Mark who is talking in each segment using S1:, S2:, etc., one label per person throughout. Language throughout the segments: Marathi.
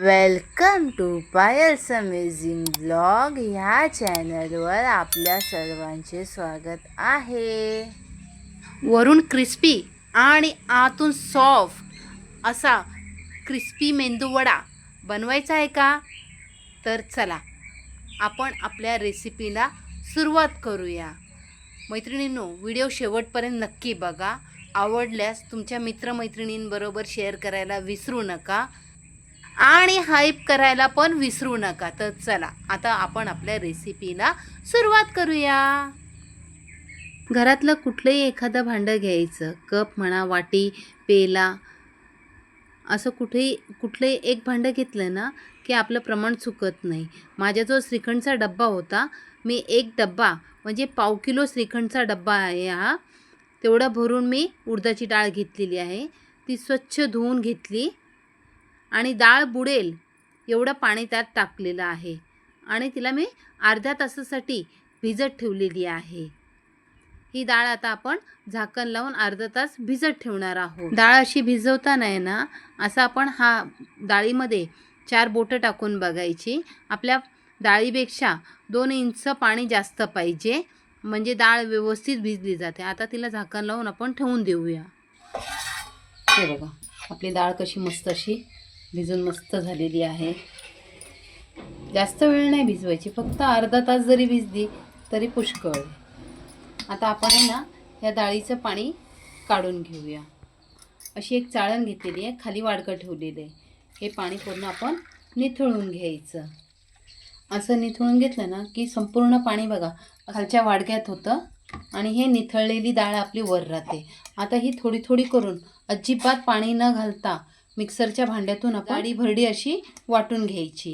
S1: Welcome to Payal's amazing blog ह्या चॅनलवर आपल्या सर्वांचे स्वागत आहे.
S2: वरून क्रिस्पी आणि आतून सॉफ्ट असा क्रिस्पी मेंदूवडा बनवायचा आहे का? तर चला आपण आपल्या रेसिपीला सुरुवात करूया. मैत्रिणींनो व्हिडिओ शेवटपर्यंत नक्की बघा. आवडल्यास तुमच्या मित्रमैत्रिणींबरोबर शेअर करायला विसरू नका. आणि हाईप करायला पण विसरू नका. तर चला आता आपण आपल्या रेसिपीला सुरुवात करूया. घरातलं कुठलंही एखादं भांडं घ्यायचं कप म्हणा वाटी पेला असं कुठेही कुठलंही एक भांडं घेतलं ना की आपलं प्रमाण चुकत नाही. माझ्या जो श्रीखंडचा डब्बा होता मी एक डब्बा म्हणजे पाव किलो श्रीखंडचा डब्बा आहे हा तेवढा भरून मी उडदाची डाळ घेतलेली आहे. ती स्वच्छ धुवून घेतली. आणि डाळ बुडेल एवढं पाणी त्यात टाकलेलं आहे. आणि तिला मी अर्ध्या तासासाठी भिजत ठेवलेली आहे. ही डाळ आता आपण झाकण लावून अर्धा तास भिजत ठेवणार आहोत. डाळ अशी भिजवताना आहे ना असं आपण हा डाळीमध्ये चार बोटं टाकून बघायची. आपल्या डाळीपेक्षा दोन इंच पाणी जास्त पाहिजे. म्हणजे डाळ व्यवस्थित भिजली जाते. आता तिला झाकण लावून आपण ठेवून देऊया. हे बघा आपली डाळ कशी मस्त अशी भिजून मस्त झालेली आहे. जास्त वेळ नाही भिजवायची फक्त अर्धा तास जरी भिजली तरी पुष्कळ. आता आपण आहे ना या डाळीचं पाणी काढून घेऊया. अशी एक चाळण घेतलेली आहे खाली वाडकं ठेवलेलं आहे. हे पाणी पूर्ण आपण निथळून घ्यायचं. असं निथळून घेतलं ना की संपूर्ण पाणी बघा खालच्या वाडग्यात होतं आणि हे निथळलेली डाळ आपली वर राहते. आता ही थोडी थोडी करून अजिबात पाणी न घालता मिक्सरच्या भांड्यातून आपण भरडी अशी वाटून घ्यायची.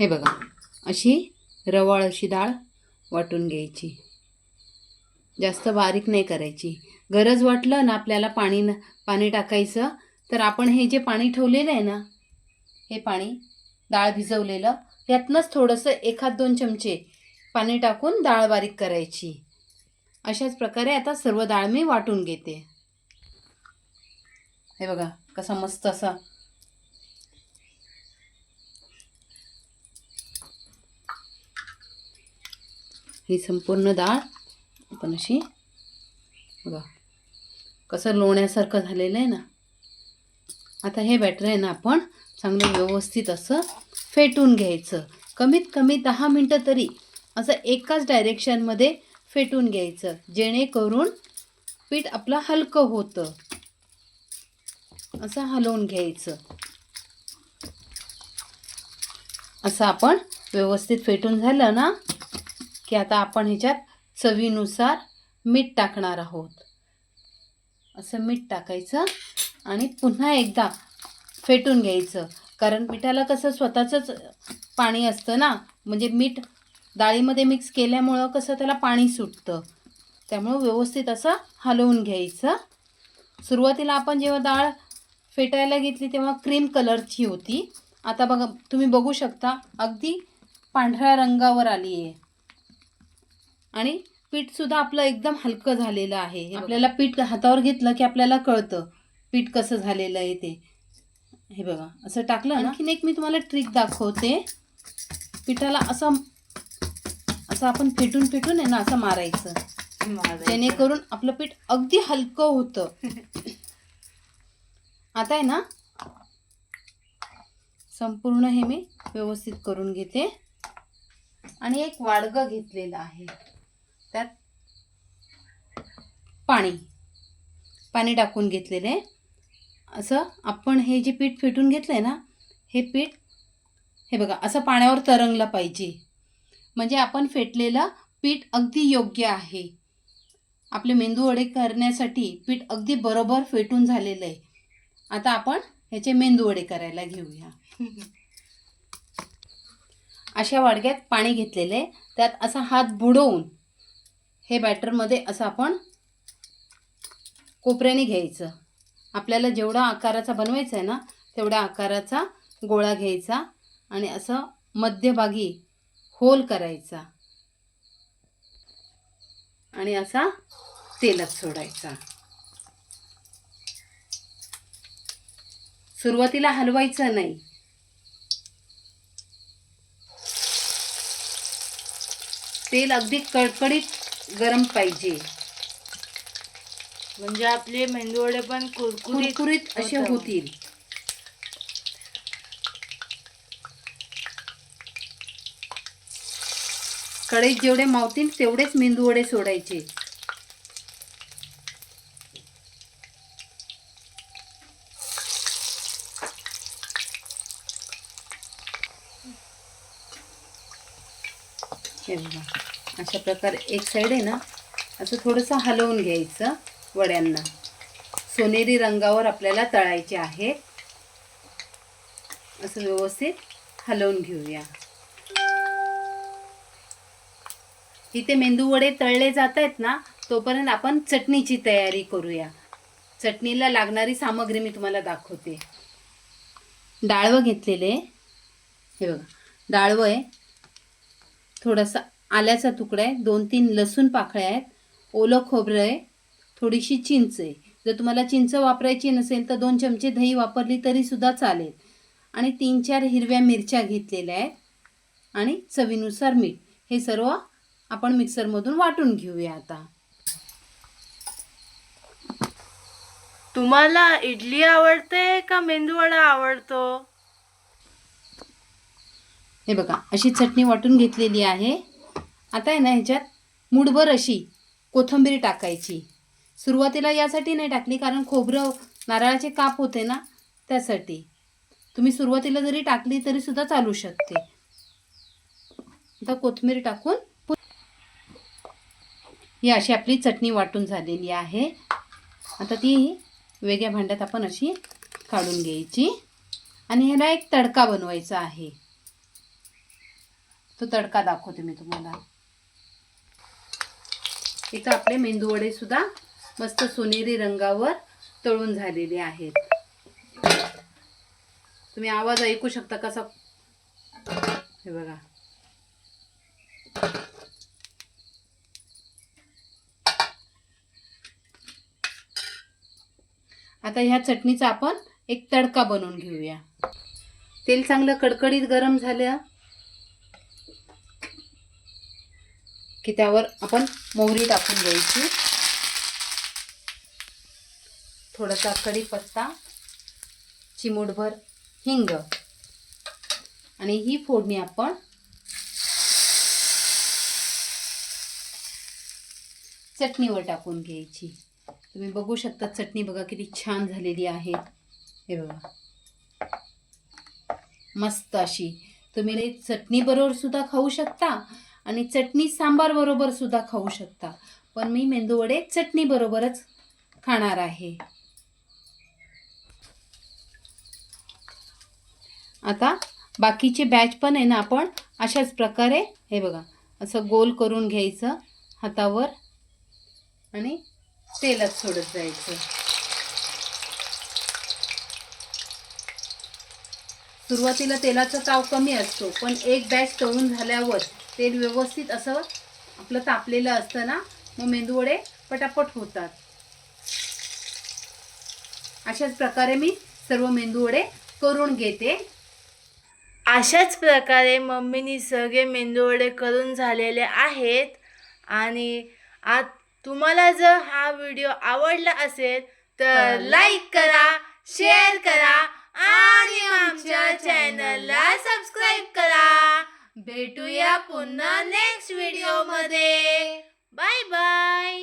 S2: हे बघा अशी रवाळ अशी डाळ वाटून घ्यायची. जास्त बारीक नाही करायची. गरज वाटलं ना आपल्याला पाणी न पाणी टाकायचं तर आपण हे जे पाणी ठेवलेलं आहे ना हे पाणी डाळ भिजवलेलं त्यातनंच थोडंसं एखाद दोन चमचे पाणी टाकून डाळ बारीक करायची. अशाच प्रकारे आता सर्व डाळ मी वाटून घेते. हे बघा कसा मस्त असा. ही संपूर्ण डाळ आपण अशी बघा कसं लोण्यासारखं झालेलं आहे ना. आता हे बॅटर आहे ना आपण चांगलं व्यवस्थित असं फेटून घ्यायचं. कमीत कमी दहा मिनटं तरी असं एकाच डायरेक्शनमध्ये फेटून घ्यायचं. जेणेकरून पीठ आपलं हलकं होतं. असं हलवून घ्यायचं. असं आपण व्यवस्थित फेटून झालं ना की आता आपण ह्याच्यात चवीनुसार मीठ टाकणार आहोत. असं मीठ टाकायचं आणि पुन्हा एकदा फेटून घ्यायचं. कारण पिठाला कसं स्वतःचंच पाणी असतं ना म्हणजे मीठ डाळीमध्ये मिक्स केल्यामुळं कसं त्याला पाणी सुटतं. त्यामुळं व्यवस्थित असं हलवून घ्यायचं. सुरुवातीला आपण जेव्हा डाळ फेटायला घेतली तेव्हा क्रीम कलरची होती. आता बघा तुम्ही बघू शकता अगदी पांढऱ्या रंगावर आली आहे. आणि पीठसुद्धा आपलं एकदम हलकं झालेलं आहे. आपल्याला पीठ हातावर घेतलं की आपल्याला कळतं पीठ कसं झालेलं आहे ते. हे बघा असं टाकलं. ना आणखीन एक मी तुम्हाला ट्रिक दाखवते. पिठाला असं असं आपण फेटून फेटून आहे ना असं मारायचं. जेणेकरून आपलं पीठ अगदी हलकं होतं. आता आहे ना संपूर्ण हे मी व्यवस्थित करून घेते. आणि एक वाडगं घेतलेलं आहे. त्यात पाणी. पाणी टाकून घेतलेलं आहे. असं आपण हे जे पीठ फेटून घेतलं आहे ना हे पीठ हे बघा असं पाण्यावर तरंगलं पाहिजे. म्हणजे आपण फेटलेलं पीठ अगदी योग्य आहे. आपले मेंदू वडे करण्यासाठी पीठ अगदी बरोबर फेटून झालेलं आहे. आता आपण ह्याचे मेंदू वडे करायला घेऊया. अशा वाडग्यात पाणी घेतलेलं आहे. त्यात असा हात बुडवून हे बॅटरमध्ये असं आपण कोपऱ्याने घ्यायचं. आपल्याला जेवढा आकाराचा बनवायचा आहे ना तेवढ्या आकाराचा गोळा घ्यायचा आणि असं मध्यभागी होल करायचा. आणि असा तेलात सोडायचा. सुरुवातीला हलवायचं नाही. तेल अगदी कडकडीत गरम पाहिजे.
S1: म्हणजे आपले मेंदूवडे पण कुरकुरीत
S2: कुरकुरीत असे
S1: होतं.
S2: होतील. कढईत जेवढे मावतील तेवढेच मेंदू वडे सोडायचे. अशा प्रकारे एक साईड आहे ना असं थोडंसं हलवून घ्यायचं वड्यांना. सोनेरी रंगावर आपल्याला तळायचे आहे. असं व्यवस्थित हलवून घेऊया. इथे मेंदू वडे तळले जात आहेत ना तोपर्यंत आपण चटणीची तयारी करूया. चटणीला लागणारी सामग्री मी तुम्हाला दाखवते. डाळवं घेतलेले हे बघा डाळवं आहे. थोडासा आल्याचा तुकडा आहे. दोन तीन लसूण पाकळ्या आहेत. ओलं खोबरं आहे. थोडीशी चिंच आहे. जर तुम्हाला चिंच वापरायची नसेल तर दोन चमचे दही वापरली तरीसुद्धा चालेल. आणि तीन चार हिरव्या मिरच्या घेतलेल्या आहेत. आणि चवीनुसार मीठ. हे सर्व आपण मिक्सरमधून वाटून घेऊया आता.
S1: तुम्हाला इडली आवडते का मेंदूवडा आवडतो?
S2: हे बघा अशी चटणी वाटून घेतलेली आहे. आता आहे ना ह्याच्यात मुठभर अशी कोथिंबीर टाकायची. सुरुवातीला यासाठी नाही टाकली कारण खोबरं नारळाचे काप होते ना त्यासाठी. तुम्ही सुरुवातीला जरी टाकली तरी सुद्धा चालू शकते. आता कोथिंबीर टाकून ही अशी आपली चटणी वाटून झालेली आहे. आता ती वेगळ्या भांड्यात आपण अशी काढून घ्यायची. आणि ह्याला एक तडका बनवायचा आहे. तो तडका दाखवते मी तुम्हाला. इथं आपले मेंदूवडे सुद्धा मस्त सोनेरी रंगावर तळून झालेले आहेत. तुम्ही आवाज ऐकू शकता कसा? हे बघा. आता ह्या चटणीचा आपण एक तडका बनवून घेऊया. तेल चांगलं कडकडीत गरम झालं की त्यावर आपण मोहरी टाकून द्यायची थोडासा कढीपत्ता चिमूटभर हिंग आणि ही फोडणी आपण चटणीवर टाकून घ्यायची. तुम्ही बघू शकता चटणी बघा किती छान झालेली आहे. हे बघा. मस्त अशी. तुम्ही चटणी बरोबर सुद्धा खाऊ शकता आणि चटणी सांबार बरोबर सुद्धा खाऊ शकता. पण मी मेंदूवडे चटणी बरोबरच खाणार आहे. आता बाकीचे बॅच पण आहे ना आपण अशाच प्रकारे हे बघा असं गोल करून घ्यायचं हातावर आणि तेलात सोडत जायचं. सुरुवातीला तेलाचा ताव कमी असतो पण एक बॅच तळून झाल्यावर तेल व्यवस्थित असं आपलं तापलेलं असतं ना मग मेंदूवडे पटापट होतात. अशाच प्रकारे मी सर्व मेंदूवडे करून घेते.
S1: अशाच प्रकारे मम्मीनी सगळे मेंदूवडे करून झालेले आहेत आणि आत तुम्हाला जर हा व्हिडिओ आवडला असेल तर लाईक करा शेअर करा आणि आमच्या चॅनलला सबस्क्राईब करा. भेटूया पुन्हा नेक्स्ट व्हिडिओमध्ये बाय बाय